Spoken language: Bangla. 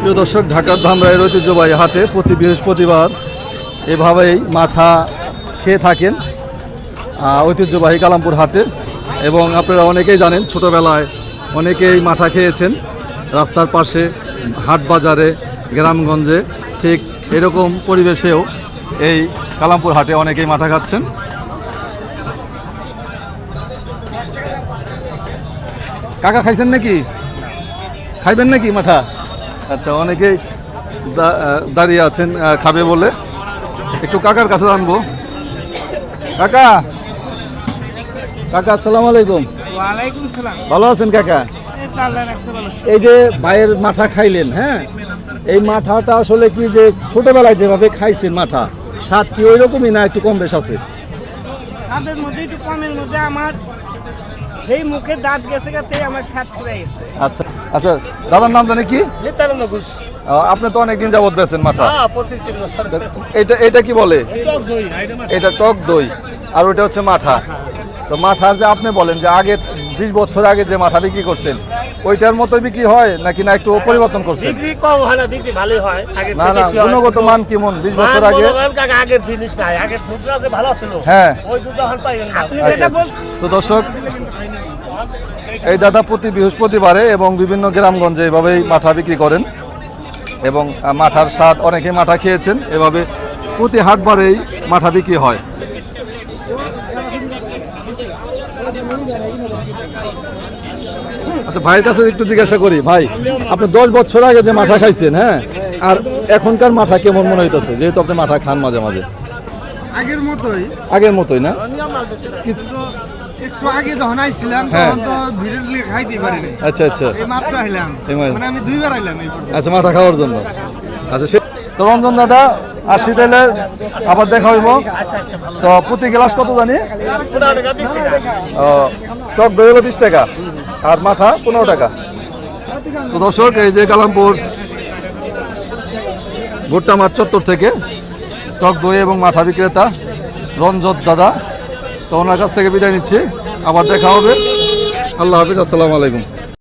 প্রিয় দর্শক, ঢাকার ধামরাইয়ের ঐতিহ্যবাহী হাটে প্রতি বৃহস্পতিবার এভাবেই মাথা খেয়ে থাকেন ঐতিহ্যবাহী কালামপুর হাটে। এবং আপনারা অনেকেই জানেন, ছোটোবেলায় অনেকেই মাথা খেয়েছেন। রাস্তার পাশে হাট বাজারে, গ্রামগঞ্জে ঠিক এরকম পরিবেশেও এই কালামপুর হাটে অনেকেই মাথা খাচ্ছেন। কাকা, খাইছেন নাকি? খাইবেন নাকি মাঠা? আচ্ছা অনেকেই দাঁড়িয়ে আছেন খাবে বলে। একটু কাকার কাছে আনব। কাকা! কাকা আসসালামু আলাইকুম। ভালো আছেন কাকা? এই যে ভাইয়ের মাথা খাইলেন হ্যাঁ? এই মাথাটা আসলে কি যে ছোটবেলায় যেভাবে খাইছেন মাথা স্বাদ কি ওই রকমই না একটু কম বেশ আছে? তাদের মধ্যে একটু কমের মধ্যে আমার সেই মুখে দাঁত গেছে গেছে আমার গেছে। আচ্ছা আচ্ছা দাদার নাম জানে কি? নিত্যানন্দ ঘোষ। আপনি তো অনেকদিন যাবত বেছেন মাঠা হ্যাঁ এটা এটা কি বলে? টক দই না, এটা টক দই আর ওটা হচ্ছে মাঠা তো মাঠা যে আপনি বলেন যে আগে বিশ বছর আগে যে মাথা বিক্রি করছেন ওইটার মতো বিক্রি হয় নাকি না একটু পরিবর্তন করছেন? বিক্রি কম হয় না বিক্রি ভালোই হয়। না না গুণগত মান কেমন? বিশ মান বছর আগে? আগের জিনিস নাই। আগের দুধটা ভালো ছিল হ্যাঁ। ওই দুধ এখন পাইবেন না। আপনি যেটা বল তো দর্শক এই দাদা প্রতি বৃহস্পতিবারে এবং বিভিন্ন গ্রামগঞ্জে এভাবেই মাঠা বিক্রি করেন এবং মাঠার স্বাদ অনেকে মাঠা খেয়েছেন এভাবে প্রতি হাটবারেই মাঠা বিক্রি হয়। আচ্ছা ভাইয়ের কাছে একটু জিজ্ঞাসা করি ভাই আপনি দশ বছর আগে যে মাঠা খাইছেন হ্যাঁ? আর এখনকার মাঠা কেমন মনে হইতেছে? যেহেতু আপনি মাঠা খান মাঝে মাঝে। আগের মতোই। আগের মতোই না? কিন্তু একটু আগে যখন আইছিলাম হ্যাঁ। তখন তো ভিড়ের লিগে খাইতে পারিনি। আচ্ছা আচ্ছা। এই মাত্র আইলাম। মানে আমি দুইবার আইলাম এই আচ্ছা মাথা খাওয়ার জন্য। আচ্ছা সে তো রঞ্জন দাদা আসি তাহলে আবার দেখা হইব। তো প্রতি গ্লাস কত জানি? টক দই হলো বিশ টাকা আর মাথা পনেরো টাকা। তো দর্শক এই যে কালামপুর ভুট্টা মাঠ চত্বর থেকে টক দই এবং মাথা বিক্রেতা রঞ্জত দাদা। তো ওনার কাছ থেকে বিদায় নিচ্ছি। আবার দেখা হবে। আল্লাহ হাফিজ আসসালামু আলাইকুম।